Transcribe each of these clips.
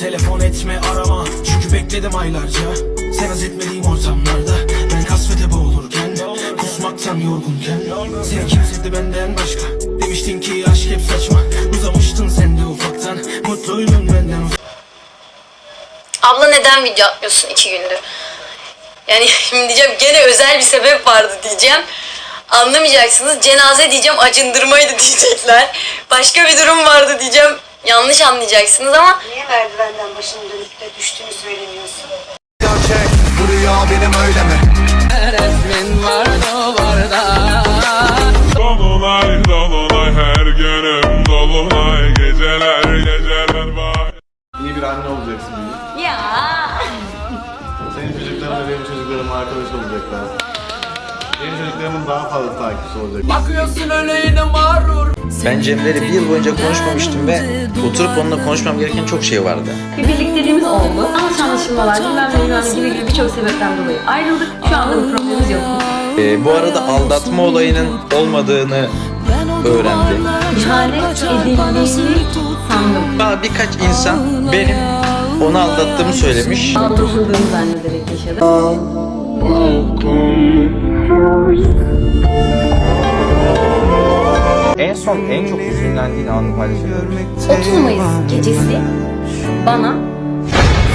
telefon etme arama Çünkü bekledim aylarca Sen haz etmediğim ortamlarda Ben kasvete boğulurken Kusmaktan yorgunken Seni kim sevdi benden başka Demiştin ki aşk hep saçma Uzamıştın sen de ufaktan Mutluydun benden Abla neden video atmıyorsun iki gündür? Yani şimdi diyeceğim gene özel bir sebep vardı diyeceğim. Anlamayacaksınız. Cenaze diyeceğim acındırmaydı diyecekler. Başka bir durum vardı diyeceğim. Yanlış anlayacaksınız ama Niye merdivenden başını dönüp de düştüğünü söylemiyorsun? Bu rüya benim öyle mi? Dolunay dolunay her günüm dolunay geceler geceler var. İyi bir anne olacaksın bir gün. ya Senin çocukların benim çocuklarım arkadaş olacaklar. Benim çocuklarımın daha fazla takipçisi olacak. Ben Cem'leri bir yıl boyunca konuşmamıştım ve oturup onunla konuşmam gereken çok şey vardı. Bir birlikteliğimiz oldu. Yanlış anlaşılmalar, bilmem ne bilmem ne gibi gibi birçok sebepten dolayı ayrıldık. Şu anda bir problemimiz yok. Ee, bu arada aldatma olayının olmadığını öğrendi. İhanet edildiğini sandım. Bana birkaç insan benim onu aldattığımı söylemiş. Aldatıldığını zannederek yaşadım. En son en çok hüzünlendiğin anı paylaşabilir misin? 30 Mayıs gecesi bana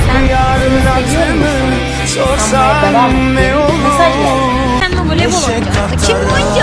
sen beni seviyor musun? Sanmaya devam et. Mesaj geldi. Sen voleybol oynayacaksın. Kim? Yürü